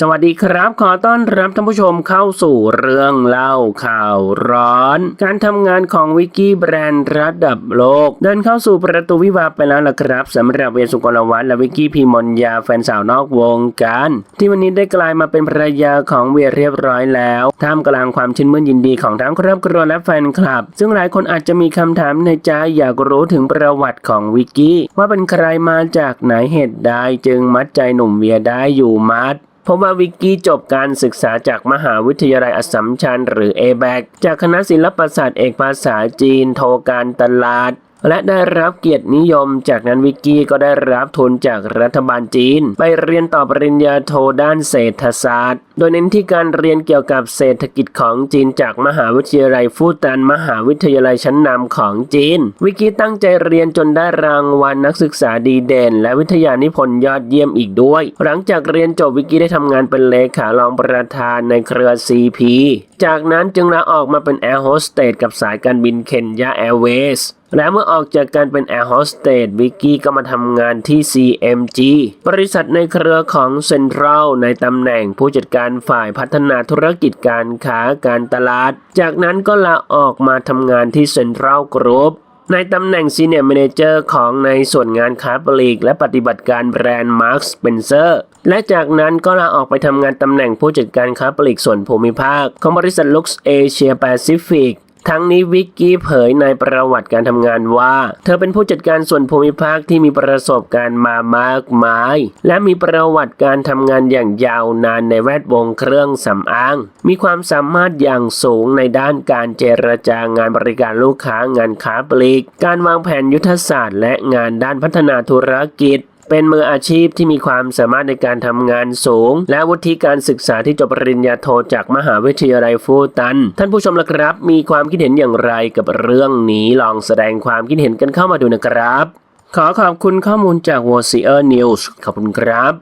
สวัสดีครับ ขอต้อนรับท่านผู้ชมเข้าสู่เรื่องเล่าข่าวร้อน การทำงานของวิกกี้แบรนด์ระดับโลก เดินเข้าสู่ประตูวิวาไปแล้วล่ะครับสำหรับเวสุกลวัฒน์และวิกกี้พีมนยาแฟนสาวนอกวงการ ที่วันนี้ได้กลายมาเป็นภรรยาของเวียเรียบร้อยแล้วท่ามกลางความชื่นมื่นยินดีของทั้งครอบครัวและแฟนคลับ ซึ่งหลายคนอาจจะมีคำถามในใจอยากรู้ถึงประวัติของวิกกี้ว่าเป็นใครมาจากไหนเหตุใดจึงมัดใจหนุ่มเวียได้อยู่มัด เพราะว่าวิกกี้จบการศึกษาจากมหาวิทยาลัยอัสสัมชัญหรือ a b a c จากคณะศิลปศาสตร์เอกภาษาจีน โทการตลาด และได้รับเกียรตินิยม จากนั้นวิกกี้ก็ได้รับทุนจากรัฐบาลจีน ไปเรียนต่อปริญญาโทด้านเศรษฐศาสตร์ โดยเน้นที่การเรียนเกี่ยวกับเศรษฐกิจของจีนจากมหาวิทยาลัยฟูตันมหาวิทยาลัยชั้นนำของจีน วิกกี้ตั้งใจเรียนจนได้รางวัลนักศึกษาดีเด่น และวิทยานิพนธ์ยอดเยี่ยมอีกด้วย หลังจากเรียนจบวิกกี้ได้ทำงานเป็นเลขารองประธานในเครือ CP จากนั้นจึงลาออกมาเป็นแอร์โฮสเตสกับสายการบินเคนยาแอร์เวย์ และเมื่อออกจากการเป็นแอร์โฮสเตสวิกกี้ก็มาทำงานที่ CMG บริษัทในเครือของเซ็นทรัลในตำแหน่งผู้จัดการฝ่ายพัฒนาธุรกิจการค้าการตลาด จากนั้นก็ลาออกมาทำงานที่เซ็นทรัลกรุ๊ปในตำแหน่ง Senior Manager ของในส่วนงานค้าปลีก และปฏิบัติการแบรนด์ Mark Spencer และจากนั้นก็ลาออกไปทำงานตำแหน่งผู้จัดการค้าปลีกส่วนภูมิภาค ของบริษัท Lux Asia Pacific ทั้งนี้วิกกี้เผยในประวัติการทำงานว่า เธอเป็นผู้จัดการส่วนภูมิภาคที่มีประสบการณ์มามากมาย และมีประวัติการทำงานอย่างยาวนานในแวดวงเครื่องสำอาง มีความสามารถอย่างสูงในด้านการเจรจางานบริการลูกค้างานค้าปลีก การวางแผนยุทธศาสตร์ และงานด้านพัฒนาธุรกิจ เป็นมืออาชีพที่มีความสามารถในการทำงานสูง และวุฒิการศึกษาที่จบปริญญาโทจากมหาวิทยาลัยฟูตัน ท่านผู้ชมละครับ มีความคิดเห็นอย่างไรกับเรื่องนี้ลองแสดงความคิดเห็นกันเข้ามาดูนะครับ ขอขอบคุณข้อมูลจาก w a r s i e r News ขอบคุณครับ